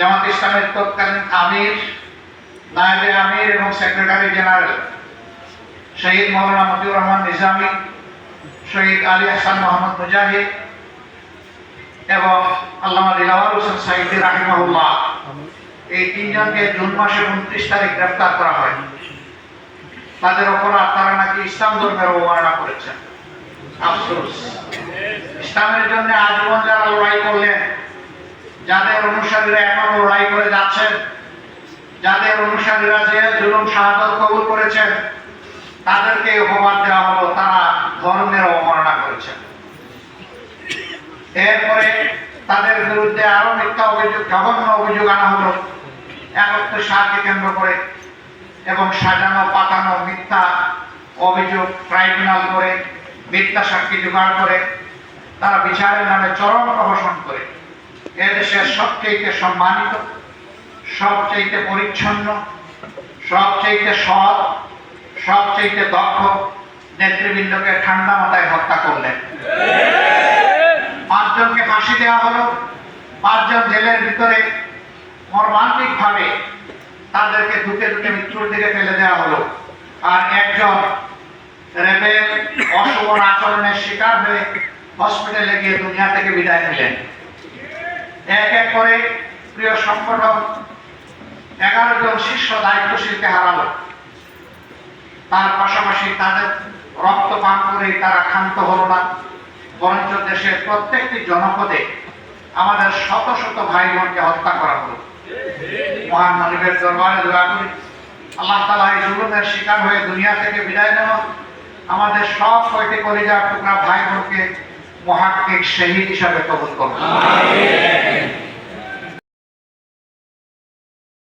জামাত ইসলামের তৎকালীন আমির, নায়েবে আমির এবং সেক্রেটারি জেনারেল শহীদ মৌলানা মতিউর রহমান নিজামী, শহীদ আলী হাসান মোহাম্মদ মুজাহিদ এবং আল্লামা দিলাওয়ার হোসেন সাইদি রাহিমাহুল্লাহ। এই তিনজনকে জুন মাসের উনত্রিশ তারিখ গ্রেফতার করা হয়। তাদের অপরাধ তারা নাকি ইসলাম ধর্মের অবমাননা করেছেন। আফসোস। ইসলামের জন্য আজীবন যারা লড়াই করলেন, যাদের অনুসারীরা এখনও লড়াই করে যাচ্ছেন। যাদের অনুসারীরা যে জুলুম শাহাদত কবুল করেছেন, তাদেরকে অপবাদ দেওয়া হলো, তারা ধর্মের অবমাননা করেছেন। এরপরে তাদের বিরুদ্ধে আরও মিথ্যা অভিযোগ, জঘন্য অভিযোগ আনা হলো একত্র সারকে কেন্দ্র করে এবং সাজানো পাতানো মিথ্যা অভিযোগ ট্রাইব্যুনাল করে, মিথ্যা সাক্ষী জোগাড় করে, তারা বিচারের নামে চরম প্রহসন করে। এদেশের সবচেয়ে সম্মানিত, সবচেয়ে পরিচ্ছন্ন, সবচেয়ে সৎ, সবচেয়ে দক্ষ নেতৃবৃন্দকে ঠান্ডা মাথায় হত্যা করলেন। পাঁচজনকে ফাঁসি দেওয়া হলো। পাঁচজন জেলের ভিতরে মর্মান্তিক ভাবে তাদেরকে দুটে দুটে মৃত্যুর দিকে ফেলে দেওয়া হলো। আর একজন রেবের অশোভন আচরণের শিকার হয়ে হসপিটালে গিয়ে দুনিয়া থেকে বিদায় নিলেন। এক এক করে প্রিয় সংগঠন এগারো জন শীর্ষ দায়িত্বশীলকে হারালো। তার পাশাপাশি তাদের রক্ত পান করে তারা ক্ষান্ত হলো না। বরঞ্চ দেশের প্রত্যেকটি জনপদে আমাদের শত শত ভাই বোনকে হত্যা করা হলো। মহান মালিকের দরবারে দোয়া করি। আল্লাহ তালা এই জুলুমের শিকার হয়ে দুনিয়া থেকে বিদায় নেওয়া আমাদের সব কয়টি কলিজার টুকরা ভাই বোনকে মহাক্কিক শহীদ হিসাবে কবুল করুন।